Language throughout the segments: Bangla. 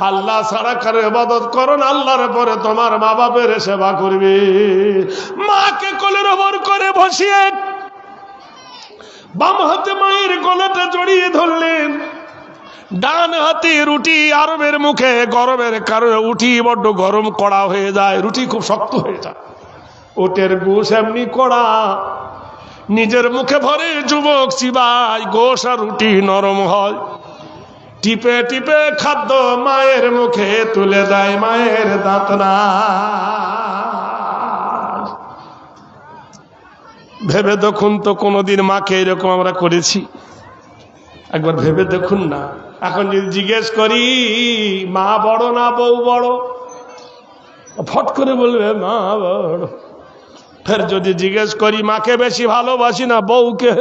আল্লাহ ছাড়া কারও এবাদত করো আল্লাহর পরে তোমার মা বাপের সেবা করবে। মাকে কোলের ওপর করে বসিয়ে বাম হাতে মায়ের গলাটা জড়িয়ে ধরলেন। ডান হাতে রুটি আরবের মুখে, গরমের কারণে উঠি বড্ড গরম কড়া হয়ে যায়, রুটি খুব শক্ত হয়ে যায়। ওটের গোস এমনি কড়া। নিজের মুখে ভরে যুবক চিবাই গোস আর রুটি নরম হয়। টিপে টিপে খাদ্য মায়ের মুখে তুলে দেয় মায়ের দাঁত না। ভেবে দেখুন তো কোনোদিন মাকে এরকম আমরা করেছি। একবার ভেবে দেখুন না। এখন যদি জিজ্ঞেস করি, মা বড় না বউ বড়? ফট করে বলবে, মা বড়। ফের যদি জিজ্ঞেস করি, মাকে বেশি ভালোবাসি না বউকে?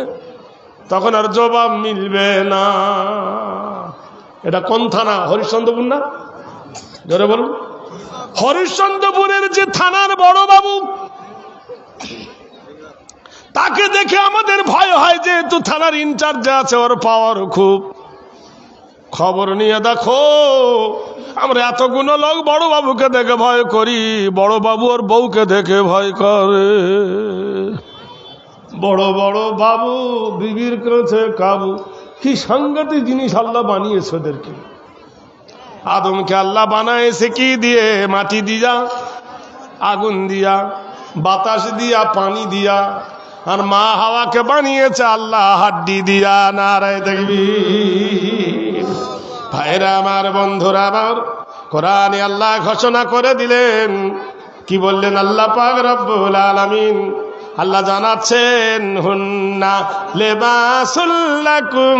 তখন আর জবাব মিলবে না। এটা কোন থানা? হরিশ্চন্দ্রপুর না? ধরে বলুন। হরিশ্চন্দ্রপুরের যে থানার বড় বাবু, তাকে দেখে আমাদের ভয় হয় যেহেতু থানার ইনচার্জে আছে ওর পাওয়ার খুব। খবর নিয়ে দেখো, আমরা এতগুলো লোক বড় বাবুকে দেখে ভয় করি, বড় বাবু ওর বউকে দেখে ভয় করে। বড় বড় বাবু, বিবির কাছে কাবু। কি সাংঘাতিক জিনিস আল্লাহ বানিয়েছে ওদেরকে। আদমকে আল্লাহ বানাইছে কি দিয়ে? মাটি দিয়া, আগুন দিয়া, বাতাস দিয়া, পানি দিয়া। আর মা হাওয়াকে বানিয়েছে আল্লাহ হাড্ডি দিয়া। নারায় দেখবি ভাইরা আমার, বন্ধুরা আমার, কোরআনে আল্লাহ ঘোষণা করে দিলেন। কি বললেন আল্লাহ পাক রব্বুল আলামিন? আল্লাহ জানাচ্ছেন, হুন্না লেবাসুল্লাকুম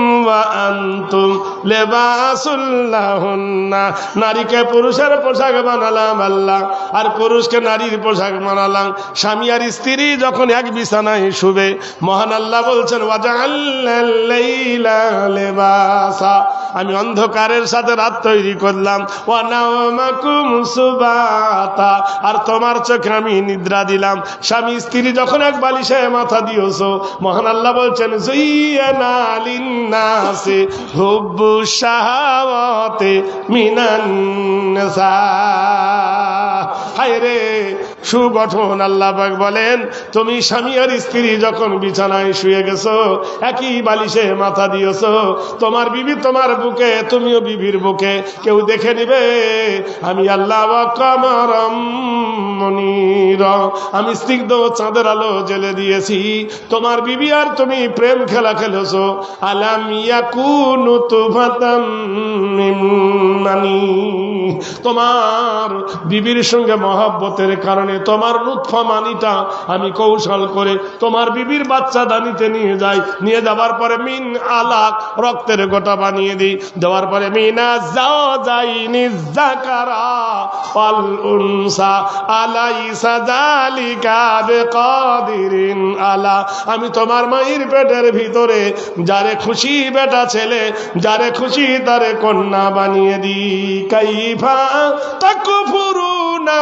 আনতুম লেবাসুল্লাহুন্না নারীকে পুরুষের পোশাক বানালাম আল্লাহ, আর পুরুষকে নারীর পোশাক বানালাম। স্বামী আর স্ত্রী যখন এক বিছানায় শুবে, মহান আল্লাহ বলছেন ওয়াজাল্লাইলা লেবাসা। আমি অন্ধকারের সাথে রাত তৈরি করলাম। আর তোমার চোখে আমি নিদ্রা দিলাম। স্বামী, স্ত্রী, যখন এক বালিশে মাথা দিয়েছ, মহান আল্লাহ বলছেন হুব্বু শাহাওয়াতে মিনান হায় রে সুগঠন আল্লাহ বলেন, তুমি স্বামী আর স্ত্রী যখন বিছানায় শুয়ে গেছো, একই বালিশে মাথা দিয়েছ, তোমার বিবি তোমার বুকে তুমিও বিবির বুকে কেউ দেখে নিবে, আমি আল্লাহ আমি স্নিগ্ধ চাঁদের আলো জেলে দিয়েছি। তোমার বিবি আর তুমি প্রেম খেলা খেলেছো। আলাম তোমার বিবির সঙ্গে মহাব্বতের কারণে তোমার লুৎফা মানিটা আমি কৌশল করে তোমার বিবির বাচ্চা দানিতে নিয়ে যাই। নিয়ে যাবার পরে মিন আলাক, রক্তের গোটা বানিয়ে দিই। দেওয়ার পরে, মিনা যাইনি আলা। আমি তোমার মায়ের পেটের ভিতরে যারে খুশি বেটা ছেলে, যারে খুশি তারে কন্যা বানিয়ে দিই। কাইফা তাকফুরুনা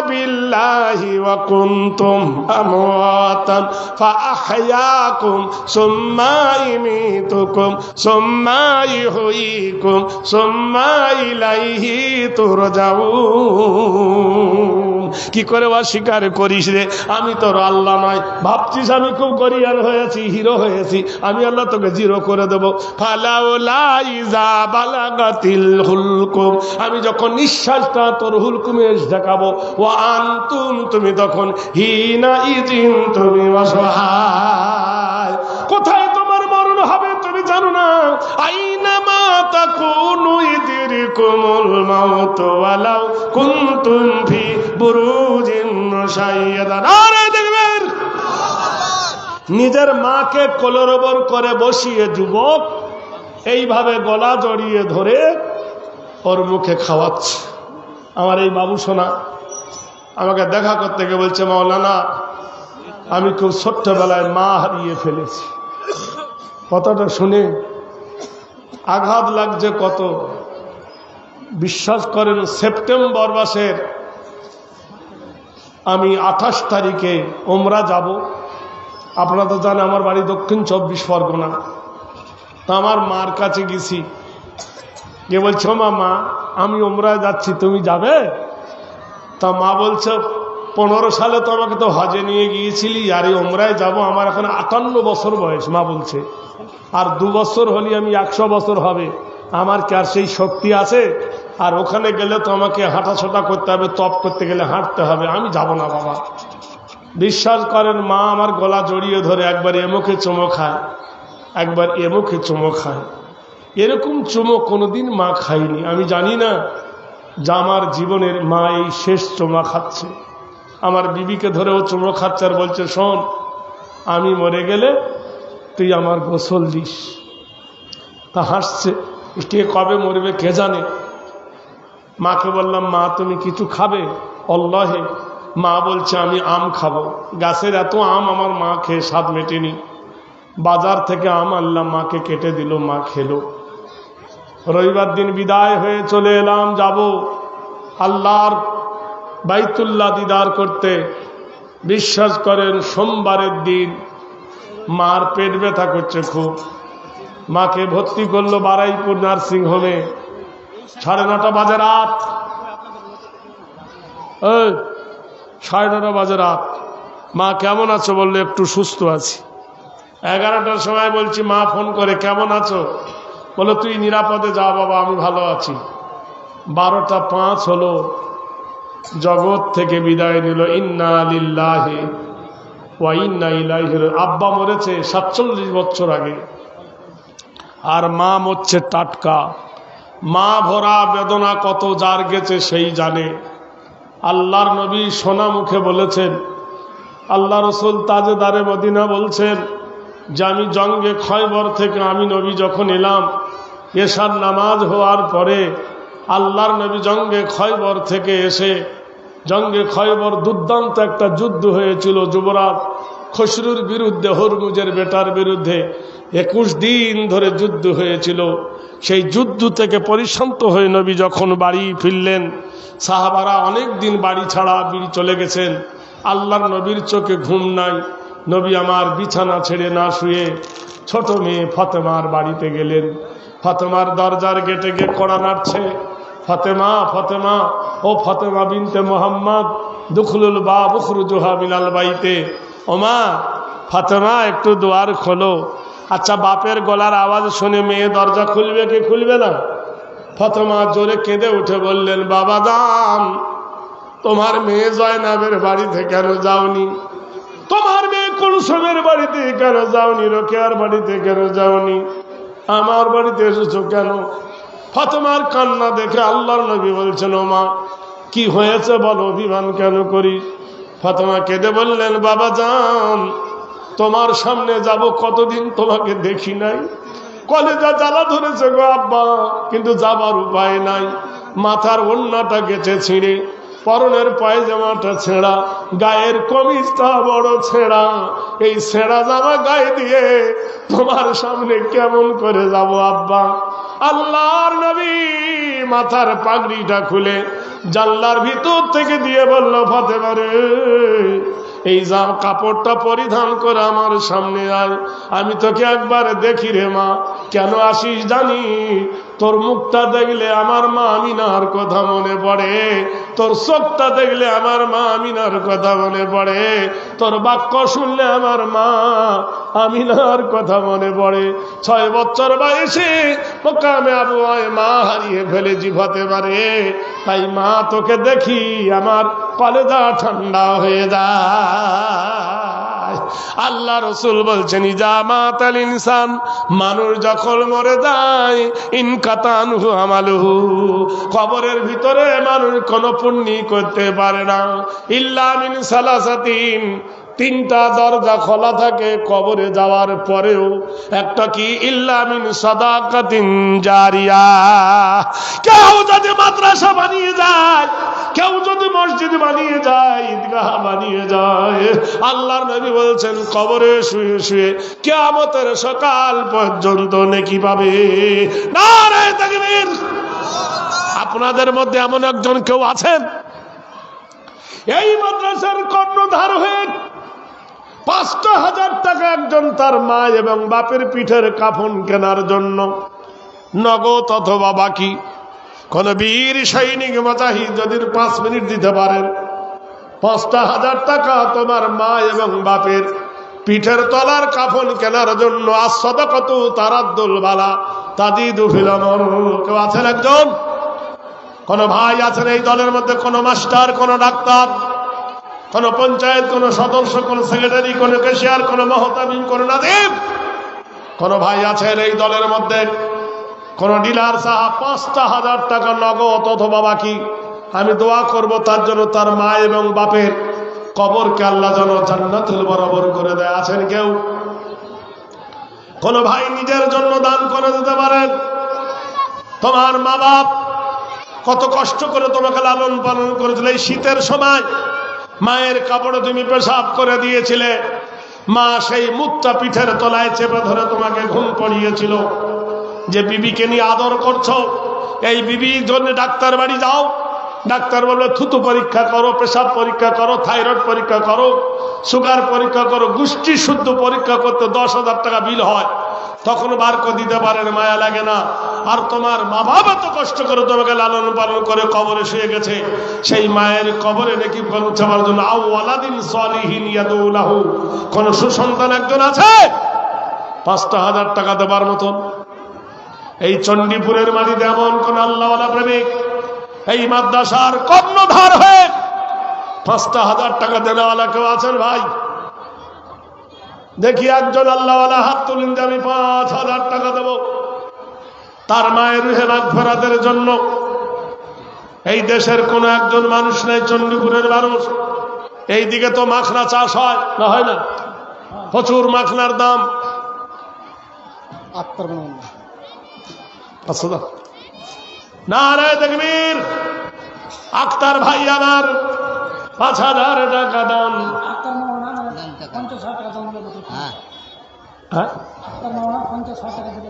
বিল্লাহি ওয়া কুনতুম আমওয়াতান ফাআহয়াকুম সুম্মা ইমিতুকুম সুম্মা ইহয়িকুম সুম্মা ইলাইহি তুরজাউন। কি করে অস্বীকার করিস রে? আমি তোর আল্লাহ নয়। ভাবছিস আমি খুব গরিয়ার হয়েছি, হিরো হয়েছি। আমি আল্লাহ তোকে জিরো করে দেবো। আমি যখন নিঃশ্বাসটা তোর হুলকুমে দেখাবো ও আনতুম, তুমি তখন হিনা ইজিন তুমি কোথায় তোমার মরণ হবে তুমি জানো না? আইনা নিজের মাকে কোলরবর করে বসিয়ে যুবক এইভাবে গলা জড়িয়ে ধরে ওর মুখে খাওয়াচ্ছে। আমার এই বাবু সোনা আমাকে দেখা করতে গিয়ে বলছে, মাওলানা, আমি খুব ছোট্টবেলায় মা হারিয়ে ফেলেছি। কথাটা শুনে আঘাত লাগছে কত? বিশ্বাস করেন, সেপ্টেম্বর মাসের আমি আঠাশ তারিখে ওমরা যাব। আপনারা তো জানেন, আমার বাড়ি দক্ষিণ চব্বিশ পরগনা। তা আমার মার কাছে গেছি। গিয়ে বলছো মা মা আমি ওমরায় যাচ্ছি, তুমি যাবে? তা মা বলছে পনেরো সালে তো আমাকে তো হজে নিয়ে গিয়েছিলি, আর এই ওমরায় যাব, আমার এখন আটান্ন বছর বয়স, মা বলছে। আর দু বছর হলে আমি একশো বছর হবে। আমার কি আর সেই শক্তি আছে? আর ওখানে গেলে তো আমাকে হাঁটাছোটা করতে হবে, তপ করতে গেলে হাঁটতে হবে, আমি যাব না, বাবা। বিশ্বাস করেন, মা আমার গলা জড়িয়ে ধরে একবার এমুখে চুমো খায়, একবার এমুখে চুমো খায়। এরকম চুমো কোনোদিন মা খায়নি। আমি জানি না যে আমার জীবনের মা এই শেষ চুমা খাচ্ছে। আমার বিবিকে ধরেও চুমো খাচ্ছে আর বলছে, শোন, আমি মরে গেলে তুই আমার গোসল দিস। তা হাসছে। কে কবে মরবে কে জানে? মাকে বললাম, মা, তুমি কিছু খাবে? অল্লাহে, মা বলছে, আমি আম খাব। গাছের এত আম আমার মা খেয়ে স্বাদ মেটেনি। বাজার থেকে আম আনলাম, মাকে কেটে দিল, মা খেলো। রবিবার দিন বিদায় হয়ে চলে এলাম, যাব। আল্লাহর বাইতুল্লাহ দিদার করতে বিশ্বাস করেন, সোমবারের দিন মার পেট ব্যথা করছে খুব। মাকে ভর্তি করল বারাইপুর নার্সিং হোমে। সাড়ে নটা বাজে রাত। সাড়ে নটা বাজে রাত। মা, কেমন আছো? বললে, একটু সুস্থ আছি। এগারোটার সময় বলছি, মা, ফোন করে, কেমন আছো? বলো, তুই নিরাপদে যা বাবা, আমি ভালো আছি। বারোটা পাঁচ হলো। জগৎ থেকে বিদায় নিল। ইন্না লিল্লাহে ওয়া ইন্না ইলাইহি রা- আব্বা মরেছে সাতচল্লিশ বছর আগে। আর মা মরছে টাটকা। মা ভরা বেদনা কত যার গেছে সেই জানে। আল্লাহর নবী সোনা মুখে বলেছেন, আল্লাহ রসুল তাজেদারে মদিনা বলছেন যে, আমি জঙ্গে খয়বর থেকে আমি নবী যখন এলাম, এশার নামাজ হওয়ার পরে আল্লাহর নবী জঙ্গে খয়বর থেকে এসে জঙ্গে খয়বর দুর্দান্ত একটা যুদ্ধ হয়েছিল যুবরাজ খসরুর বিরুদ্ধে, হরমুজের বেটার বিরুদ্ধে একুশ দিন ধরে যুদ্ধ হয়েছিল। সেই যুদ্ধ থেকে পরিশান্ত হয়ে নবী যখন বাড়ি ফিরলেন, সাহাবারা অনেক দিন বাড়ি ছাড়া বিড়ি চলে গেছেন। আল্লাহর নবীর চোখে ঘুম নাই। নবী আমার বিছানা ছেড়ে না শুয়ে ছোট মেয়ে ফতেমার বাড়িতে গেলেন। ফতেমার দরজার গেটে গিয়ে কড়া নাড়ছে। ফতেমা ফতেমা, ও ফতেমা বিনতে মোহাম্মদ, দুখলুল বা বুখরুজুহা মিনাল বাইতে। ওমা, ফাতেমা, একটু দুয়ার খোলো। আচ্ছা বাপের গলার আওয়াজ শুনে মেয়ে দরজা খুলবে কি খুলবে না? ফতেমা জোরে কেঁদে উঠে বললেন, বাবা দাম তোমার মেয়ে জয়নাবের বাড়িতে কেন যাওনি? তোমার মেয়ে কুলসুমের বাড়িতে কেন যাওনি? রোকেয়ার বাড়িতে কেন যাওনি? আমার বাড়িতে এসেছ কেন? ফাতেমার কান্না দেখে আল্লাহর নবী বলছেন ও মা কি হয়েছে বলো, অভিমান কেন করি? ফাতেমা কেঁদে বললেন, বাবা যান তোমার সামনে যাব কতদিন তোমাকে দেখি নাই? কলেজা জ্বালা ধরেছে গো আব্বা, কিন্তু যাবার উপায় নাই। মাথার ওন্নাটা গেছে ছিঁড়ে। পরনের পায়জামাটা ছেঁড়া, গায়ের কমিজটা বড় ছেঁড়া। এই ছেঁড়া জামা গায়ে দিয়ে তোমার সামনে কেমন করে যাব আব্বা? আল্লাহর নবী মাথার পাগড়িটা খুলে জানলার ভিতর থেকে দিয়ে বলল ফাতেমারে এই যা কাপড়টা পরিধান করে আমার সামনে আয়। আমি তোকে একবার দেখি রে মা। কেন আসিস জানি? তোর মুখটা দেখলে আমার মা আমিনার কথা মনে পড়ে। তোর চোখটা দেখলে আমার মা আমিনার কথা মনে পড়ে। তোর বাক্য শুনলে আমার মা আমিনার কথা মনে পড়ে। ছয় বছর বয়সে মোকামে আবু মা হারিয়ে ফেলে জিভাতে পারে তাই মা তোকে দেখি আমার কলেজা ঠান্ডা হয়ে যায়। আল্লাহ রসুল বলছেন ইজামাতাল ইনসান, মানুষ যখন মরে যায়, ইনকাতানহু আমালুহু। কবরের ভিতরে মানুষ কোন পুণ্যি করতে পারে না। ইল্লা মিন সালাসাতিন তিনটা দরজা খোলা থাকে কবরে যাওয়ার পরেও, একটা কি ইল্লামিন সদাকাতিন জারিয়া। কেউ যদি মাদ্রাসা বানিয়ে যায়, কেউ যদি মসজিদ বানিয়ে যায়, ঈদগাহ বানিয়ে যায়, আল্লাহর নবী বলছেন, কবরে শুয়ে শুয়ে কেয়ামতের সকাল পর্যন্ত নেকি পাবে। না রে তাকবীর। আপনাদের মধ্যে এমন একজন কেউ আছেন? এই মাদ্রাসার কর্ণধার হয়ে পাঁচটা হাজার টাকা একজন তার মা এবং বাপের পিঠের কাফন কেনার জন্য। নগদ অথবা বাকি। কোন বীর সৈনিক মজাহিদ যদি পাঁচ মিনিট দিতে পারেন পাঁচটা হাজার টাকা তোমার মা এবং বাপের পিঠের তলার কাফন কেনার জন্য। আস্বাদ কত তারাদ্দুল বালা তাদি দুফিলমন কেউ আছেন একজন? কোন ভাই আছেন এই দলের মধ্যে? কোন মাস্টার, কোন ডাক্তার? কোন পঞ্চায়েত, কোন সদস্য, কোন সেক্রেটারি, কোন কেশিয়ার, কোন মহতামিম, কোন নাদিম কোন ভাই আছেন এই দলের মধ্যে, কোন ডিলার সাহা পাঁচটা হাজার টাকা নগদ অথবা বাকি। আমি দোয়া করব তার জন্য তার মা এবং বাপের কবরকে আল্লাহ যেন জান্নাতুল বরাবর করে দেয়। আছেন কেউ? কোন ভাই নিজের জন্য দান করে দিতে পারেন? তোমার মা বাপ কত কষ্ট করে তোমাকে লালন পালন করেছিল এই শীতের সময়। মায়ের কাপড়ে তুমি পেশাব করে দিয়েছিলে। মা সেই মুখটা পিঠের তলায় চেপে ধরে তোমাকে ঘুম পড়িয়েছিল। যে বিবিকে নিয়ে আদর করছ, এই বিবির জন্য ডাক্তার বাড়ি যাও। ডাক্তার বলবে, থুতু পরীক্ষা করো, পেশাব পরীক্ষা করো, থাইরয়েড পরীক্ষা করো, সুগার পরীক্ষা করো গোষ্ঠী শুদ্ধ পরীক্ষা করতে দশ হাজার টাকা বিল হয়। তখন বার করে দিতে পারেন, মায়া লাগে না। আর তোমার মা বাবা তো কষ্ট করে তোমাকে লালন পালন করে কবরে শুয়ে গেছে। সেই মায়ের কবরে নাকি পৌঁছাবার জন্য আউ আলাদিন সলিহীন ইয়াদুল্লাহু কোন সুসন্তান একজন আছে? পাঁচটা হাজার টাকা দেবার মতন। এই চণ্ডীপুরের মাটিতে এমন কোন আল্লাহওয়ালা প্রেমিক, এই মাদ্রাসার কর্ণধার হয়ে পাঁচটা হাজার টাকা দেওয়ালা কেউ আছেন ভাই? দেখি একজন আল্লাহওয়ালা হাত তুলেন যে আমি পাঁচ হাজার টাকা দেব। তার মায়ের রুহে ফেরাতের জন্য। এই দেশের কোন একজন মানুষ নেই চণ্ডীপুরের মানুষ। এই দিকে তো মাখনা চাষ হয় না হয় না? প্রচুর মাখনার দাম। না। রে দেখবীর আক্তার ভাই আমার পাঁচ হাজার টাকা দাম পঞ্চাশ হাজার টাকা দাম দেবে হ্যাঁ। আত্মার মাওনা পঞ্চাশ হাজার টাকা দিলে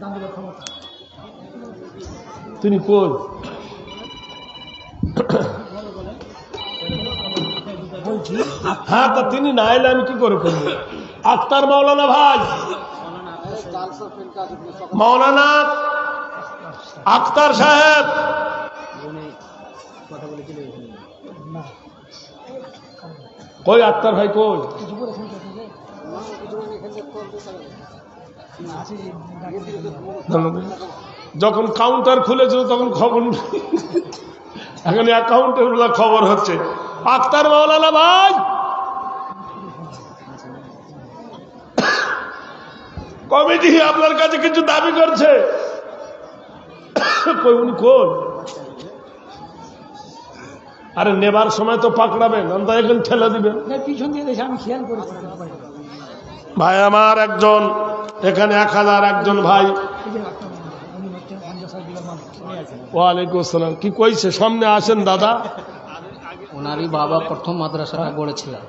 দাম দেবে ক্ষমতা। তিনি কই হ্যাঁ তা তিনি না এলে আমি কি করে করব? আক্তার মাওলানা ভাই। মাওলানা আক্তার সাহেব। না কই আক্তার ভাই কই কিছু বলেছেন তো আপনাকে? আছে যে ডাক্তার যখন কাউন্টার খুলেছিল তখন খবর এখন অ্যাকাউন্টেরগুলা খবর হচ্ছে। আক্তার মাওলানা ভাই! কমিটি আপনার কাছে কিছু দাবি করছে। কই উনি কোন? আরে নেবার সময় তো পাকড়াবেন আমরা এখন ঠেলে দিবেন। ভাই আমার একজন এখানে এক হাজার একজন ভাই। ওয়ালাইকুম আসসালাম। কি কইছে? সামনে আসেন দাদা। ওনারই বাবা প্রথম মাদ্রাসাটা গড়েছিলেন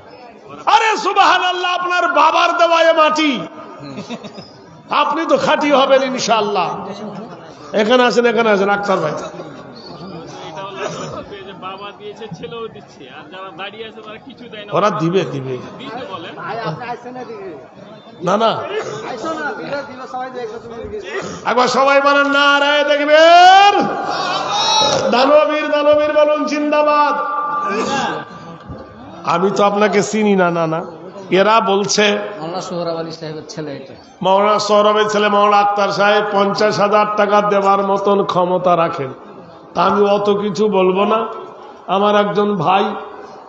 আরে সুবাহান আল্লাহ আপনার বাবার দেওয়ায় মাটি। আপনি তো খাঁটি হবেন ইনশাআল্লাহ। এখানে আসেন এখানে আসেন আক্তার ভাই। দিয়েছে ছেলেও দিচ্ছে। আর যারা দাঁড়িয়ে আছে তারা কিছু দেয় না। ওরা দিবে দিবে। দিতে বলেন। না না। একবার সবাই বলেন না রায় দেখবেন। দানবীর দানবীর বলুন জিন্দাবাদ। আমি তো আপনাকে চিনি না না না। এরা বলছে মোল্লা সোহরাব আলী সাহেবের ছেলে এটা। মৌলানা সৌরভের ছেলে মৌলানা আক্তার সাহেব পঞ্চাশ হাজার টাকা দেওয়ার মতন ক্ষমতা রাখেন। তা আমি অত কিছু বলব না। আমার একজন ভাই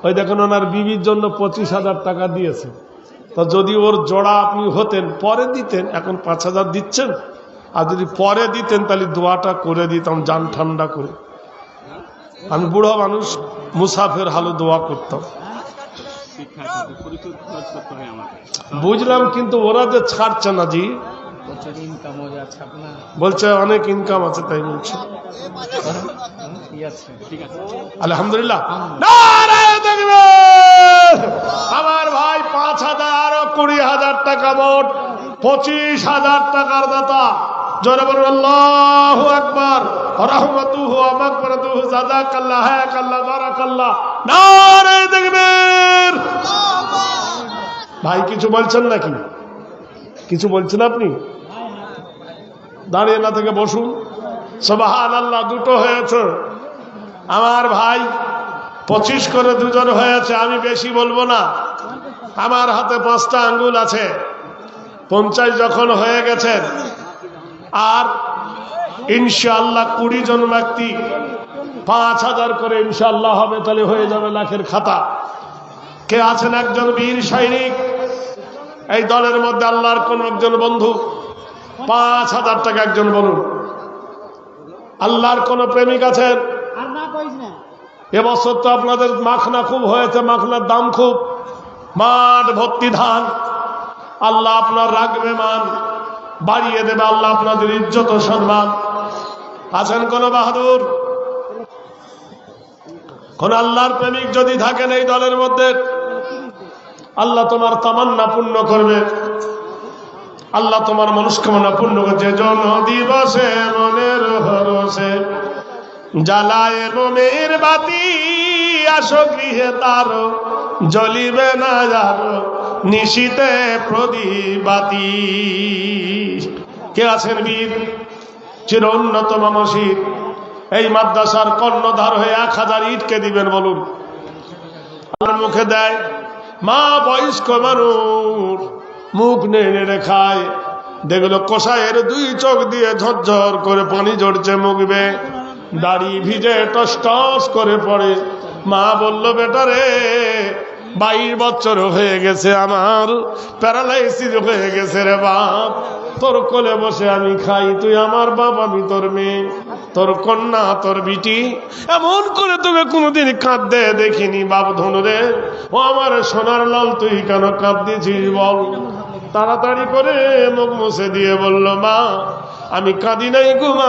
ওই দেখুন ওনার বিবির জন্য পঁচিশ হাজার টাকা দিয়েছে। তো যদি ওর জোড়া আপনি হতেন পরে দিতেন এখন পাঁচ হাজার দিচ্ছেন। আর যদি পরে দিতেন তাহলে দোয়াটা করে দিতাম যান ঠান্ডা করে। আমি বুড়ো মানুষ মুসাফের হালো দোয়া করতাম। বুঝলাম কিন্তু ওরা যে ছাড়ছে না জি বলছে অনেক ইনকাম আছে তাই বলছে। আলহামদুলিল্লাহ। আমার ভাই পাঁচ হাজার কুড়ি হাজার টাকা মোট পঁচিশ হাজার টাকার দাতা। জোরে বলুন আল্লাহু আকবার! রহমতুহু মাগফিরাতুহু জাযাকাল্লাহ হায়াকাল্লাহ বারাকাল্লাহ। নারায়ণ দেখবেন ভাই কিছু বলছেন নাকি? কিছু বলছেন আপনি? দাঁড়িয়ে না থেকে বসুন। সোবাহান আল্লাহ দুটো হয়েছে। আমার ভাই পঁচিশ করে দুজন হয়েছে, আমি বেশি বলব না। আমার হাতে পাঁচটা আঙ্গুল আছে। পঞ্চাশ যখন হয়ে গেছে, আর ইনশাল্লাহ কুড়ি জন ব্যক্তি, পাঁচ হাজার করে ইনশাল্লাহ হবে, তাহলে হয়ে যাবে লাখের খাতা। কে আছেন একজন বীর সৈনিক? এই দলের মধ্যে আল্লাহর কোন একজন বন্ধু? পাঁচ হাজার টাকা একজন বলুন। আল্লাহর কোন প্রেমিক আছেন? এবছর তো আপনাদের মাখনা খুব হয়েছে মাখনার দাম খুব। মাঠ ভর্তি ধান। আল্লাহ আপনার রাখবে মান বাড়িয়ে দেবে আল্লাহ আপনাদের ইজ্জত সম্মান। আছেন কোন বাহাদুর? কোন আল্লাহর প্রেমিক যদি থাকেন এই দলের মধ্যে আল্লাহ তোমার তামান্না পূর্ণ করবে। আল্লাহ তোমার মনস্কামনা পূর্ণ করছে। জন দিবসে মনের হরসে জ্বালায় মোমের বাতি, আসো গৃহে তার জ্বলিবে না যার নিশীতে প্রদীবাতি কে আছেন বীর? চির উন্নত মসজিদ। এই মাদ্রাসার কর্ণধার হয়ে এক হাজার ইটকে দিবেন বলুন। আর মুখে দেয় মা বয়স্ক মানুষ। মুখ নেড়ে নেড়ে খায়। দেখল কষায়ের দুই চোখ দিয়ে ঝরঝর করে পানি ঝরছে মুখবে দাড়ি ভিজে টস টস করে পড়ে। মা বলল বেটারে বাইশ বছর হয়ে গেছে আমার, প্যারালাইসিস হয়ে গেছে রে বাপ। তোর কোলে বসে আমি খাই, তুই আমার বাবা আমি তোর মেয়ে, তোর কন্যা, তোর বিটি। এমন করে তোকে কোনোদিন কাঁদতে দেখিনি, বাপ ধনু রে ও আমার সোনার লাল, তুই কেন কাঁদতেছিস বল? তাড়াতাড়ি করে মুখ মুছে দিয়ে বলল, মা, আমি কাঁদি নাই গুমা